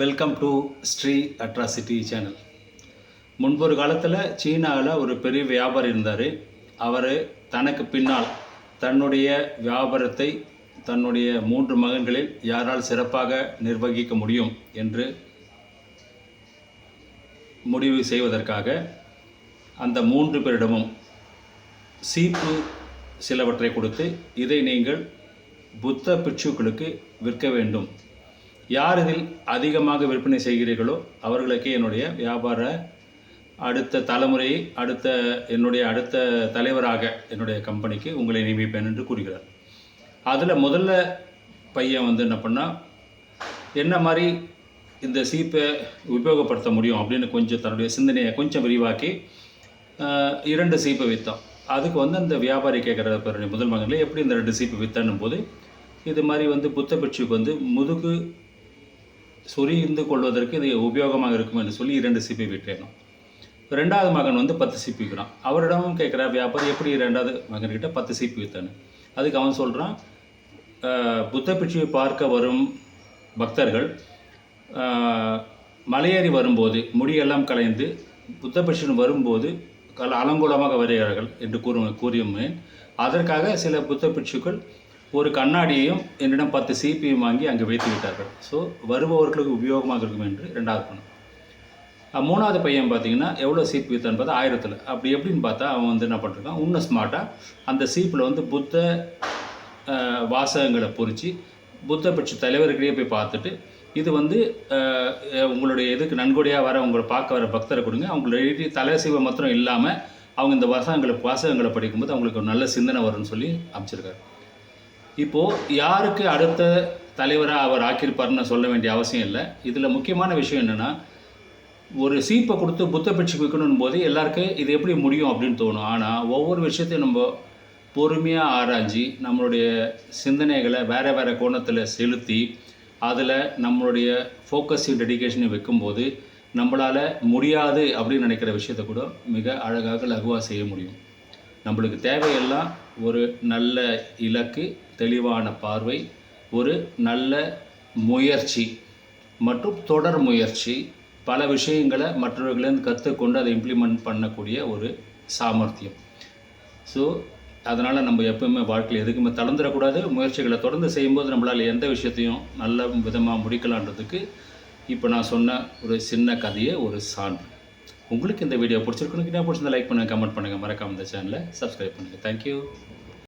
Welcome to Sri atrocity channel முன்பொரு காலத்தில் சீனாவில் ஒரு பெரிய வியாபாரி இருந்தார். அவர் தனக்கு பின்னால் தன்னுடைய வியாபாரத்தை தன்னுடைய மூன்று மகன்களில் யாரால் சிறப்பாக நிர்வகிக்க முடியும் என்று முடிவு செய்வதற்காக அந்த மூன்று பேரிடமும் சீப்பு சிலவற்றை கொடுத்து இதை நீங்கள் புத்த பிட்சுக்களுக்கு விற்க வேண்டும். யார் இதில் அதிகமாக விற்பனை செய்கிறீர்களோ அவர்களுக்கு என்னுடைய வியாபார அடுத்த தலைமுறையை அடுத்த என்னுடைய அடுத்த தலைவராக என்னுடைய கம்பெனிக்கு உங்களை நியமிப்பேன் என்று கூறுகிறார். அதில் முதல்ல பையன் வந்து என்ன பண்ணால் என்ன மாதிரி இந்த சீப்பை உபயோகப்படுத்த முடியும்? அப்படின்னு கொஞ்சம் தன்னுடைய சிந்தனையை கொஞ்சம் விரிவாக்கி இரண்டு சீப்பை விற்றான் அதுக்கு வந்து அந்த வியாபாரி கேட்குற முதல் மகனில் எப்படி இந்த ரெண்டு சீப்பு விற்றன்னும் போது இது மாதிரி வந்து புத்த பிட்சுக்கு வந்து முதுகு சொரிந்து கொள்வதற்கு இது உபயோகமாக இருக்கும் என்று சொல்லி இரண்டு சிப்பி விட்டேனும் ரெண்டாவது மகன் வந்து பத்து சிப்பி விற்கிறான். அவரிடமும் கேட்குற வியாபாரி எப்படி ரெண்டாவது மகன்கிட்ட பத்து சிப்பி வித்தானு அதுக்கு அவன் சொல்கிறான் புத்த பிட்சுவை பார்க்க வரும் பக்தர்கள் மலையேறி வரும்போது முடியெல்லாம் கலைந்து புத்த பிட்சுன்னு வரும்போது கல அலங்கூலமாக வருகிறார்கள் என்று கூறு கூறியுமே அதற்காக சில புத்த பிட்சுக்கள் ஒரு கண்ணாடியையும் என்னிடம் பத்து சிபியும் வாங்கி அங்கே வைத்து விட்டார்கள். ஸோ வருபவர்களுக்கு உபயோகமாக இருக்கும் என்று ரெண்டாவது பணம் மூணாவது பையன் பார்த்தீங்கன்னா எவ்வளோ சீப் வித்தான்னு பார்த்தா ஆயிரத்தில். அப்படி எப்படின்னு பார்த்தா அவன் வந்து என்ன பண்ணிருக்கான் இன்னும் ஸ்மார்ட்டாக அந்த சீப்பில் வந்து புத்த வாசகங்களை பொறிச்சு புத்த பட்ச தலைவர்களையே போய் பார்த்துட்டு இது வந்து உங்களுடைய இதுக்கு நன்கொடையாக வர உங்களை பார்க்க வர பக்தரை கொடுங்க. அவங்களுடைய தலை சீவை மாத்திரம் இல்லாமல் அவங்க இந்த வாசகங்களை வாசகங்களை படிக்கும்போது அவங்களுக்கு ஒரு நல்ல சிந்தனை வரும்னு சொல்லி அமைச்சிருக்காரு. இப்போது யாருக்கு அடுத்த தலைவராக அவர் ஆக்கியிருப்பார்னு சொல்ல வேண்டிய அவசியம் இல்லை. இதில் முக்கியமான விஷயம் என்னென்னா ஒரு சீப்பை கொடுத்து புத்த பிட்சுக்கு வைக்கணும் போது எல்லாருக்கும் இது எப்படி முடியும் அப்படின்னு தோணும். ஆனால் ஒவ்வொரு விஷயத்தையும் நம்ம பொறுமையாக ஆராய்ஞ்சு நம்மளுடைய சிந்தனைகளை வேறு வேறு கோணத்தில் செலுத்தி அதில் நம்மளுடைய ஃபோக்கஸையும் டெடிக்கேஷனையும் வைக்கும்போது நம்மளால் முடியாது அப்படின்னு நினைக்கிற விஷயத்தை கூட மிக அழகாக லகுவாக செய்ய முடியும். நம்மளுக்கு தேவையெல்லாம் ஒரு நல்ல இலக்கு தெளிவான பார்வை ஒரு நல்ல முயற்சி மற்றும் தொடர் முயற்சி. பல விஷயங்களை மற்றவர்களிருந்து கற்றுக்கொண்டு அதை இம்ப்ளிமெண்ட் பண்ணக்கூடிய ஒரு சாமர்த்தியம். ஸோ அதனால் நம்ம எப்பவுமே வாழ்க்கையில் எதுக்குமே தளர்ந்துடக்கூடாது. முயற்சிகளை தொடர்ந்து செய்யும்போது நம்மளால் எந்த விஷயத்தையும் நல்ல விதமாக முடிக்கலான்றதுக்கு இப்போ நான் சொன்ன ஒரு சின்ன கதையை ஒரு சான்று. உங்களுக்கு இந்த வீடியோ பிடிச்சிருக்குன்னு பிடிச்சிருந்தா லைக் பண்ணுங்கள் கமெண்ட் பண்ணுங்கள் மறக்காம இந்த சேனலை சப்ஸ்கிரைப் பண்ணுங்கள் தேங்க்யூ